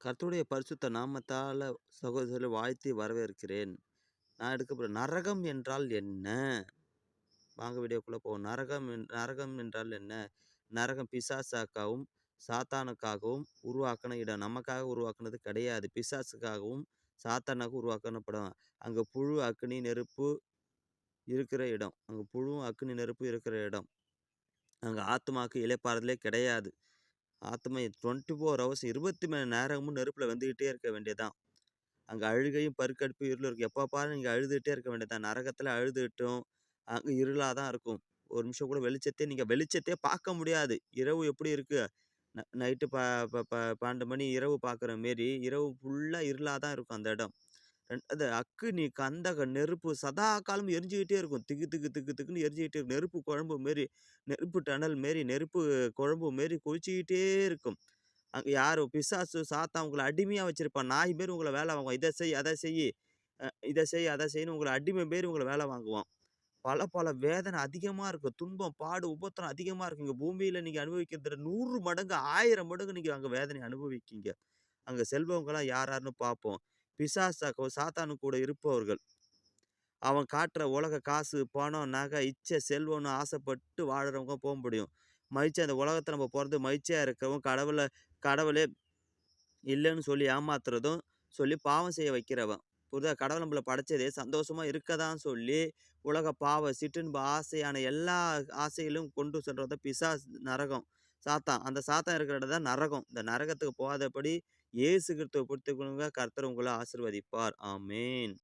கர்த்தருடைய பரிசுத்த நாமத்தால் சகோதரரை வாழ்த்தி வரவேற்கிறேன். நான் எடுக்க நரகம் என்றால் என்ன? வாங்க வீடியோக்குள்ளே போவோம். நரகம் என் நரகம் என்றால் என்ன? நரகம் பிசாசாக்காவும், சாத்தானுக்காகவும் உருவாக்கின இடம். நமக்காக உருவாக்குனது கிடையாது. பிசாசுக்காகவும், சாத்தானாக உருவாக்கணப்படும் அங்கே புழு, அக்னி நெருப்பு இருக்கிற இடம். அங்கே புழுவும், அக்னி நெருப்பு இருக்கிற இடம். அங்கே ஆத்துமாக்கு இளைப்பாறுதலே கிடையாது. ஆத்துமா 24 ஹவர்ஸ் 20 மணி நேரமும் நெருப்பில் வந்துக்கிட்டே இருக்க வேண்டியதுதான். அங்கே அழுகையும், பருக்கடுப்பு இருளும் இருக்கும் எப்போ பாரு நீங்கள் அழுதுகிட்டே இருக்க வேண்டியதான் நரகத்தில் அழுதுட்டும், அங்கே இருளாக தான் இருக்கும். ஒரு நிமிஷம் கூட வெளிச்சத்தே நீங்கள் வெளிச்சத்தே பார்க்க முடியாது. இரவு எப்படி இருக்குது ந நைட்டு ப ப ப 12 மணி இரவு பார்க்குற மாரி, இரவு ஃபுல்லாக இருளாக தான் இருக்கும் அந்த இடம். அது அக்கு நீ கந்தகம், நெருப்பு சதா காலம் எரிஞ்சுக்கிட்டே இருக்கும். திக்கு திக்கு திக்கு திக்குன்னு எரிஞ்சுக்கிட்டே இருக்கும். நெருப்பு குழம்பு மாரி, நெருப்பு டனல் மாரி, நெருப்பு குழம்பு மாரி குளிச்சிக்கிட்டே இருக்கும். அங்கே யார் பிசாசு, சாத்தா உங்களை அடிமையாக வச்சுருப்பான் நாய் மாரி உங்களை வேலை வாங்குவான். இதை செய், அதை செய் இதை செய், அதை செய்யணும் உங்களை அடிமை மாரி உங்களை வேலை வாங்குவான். பல பல வேதனை அதிகமாக இருக்கும். துன்பம், பாடு, உபத்திரம் அதிகமாக இருக்கும். இங்கே பூமியில் நீங்கள் அனுபவிக்கிறத நூறு மடங்கு, ஆயிரம் மடங்கு நீங்கள் அங்கே வேதனை அனுபவிக்கீங்க. அங்கே செல்பவங்களாம் யார் யாருன்னு பார்ப்போம். பிசாசாக்கோ சாத்தானு கூட இருப்பவர்கள். அவன் காட்டுற உலக காசு, பணம், நகை, இச்சை, செல்வம்னு ஆசைப்பட்டு வாழுறவங்க போக முடியும். மகிழ்ச்சி அந்த உலகத்தை நம்ம போகிறது மகிழ்ச்சியாக இருக்கிறவங்க கடவுளை கடவுளே இல்லைன்னு சொல்லி ஏமாத்துறதும், சொல்லி பாவம் செய்ய வைக்கிறவன். புரிதாக கடவுள் நம்மள படைச்சதே சந்தோஷமாக இருக்க தான் சொல்லி, உலக பாவ, சிற்றின்ப ஆசையான எல்லா ஆசைகளும் கொண்டு செல்றது தான் நரகம், சாத்தான். அந்த சாத்தான் இருக்கிற இடம் தான் நரகம். இந்த நரகத்துக்கு போகாதபடி இயேசு கிறிஸ்துவ கொடுங்க கர்த்தர் உங்களை ஆசிர்வதிப்பார் ஆமேன்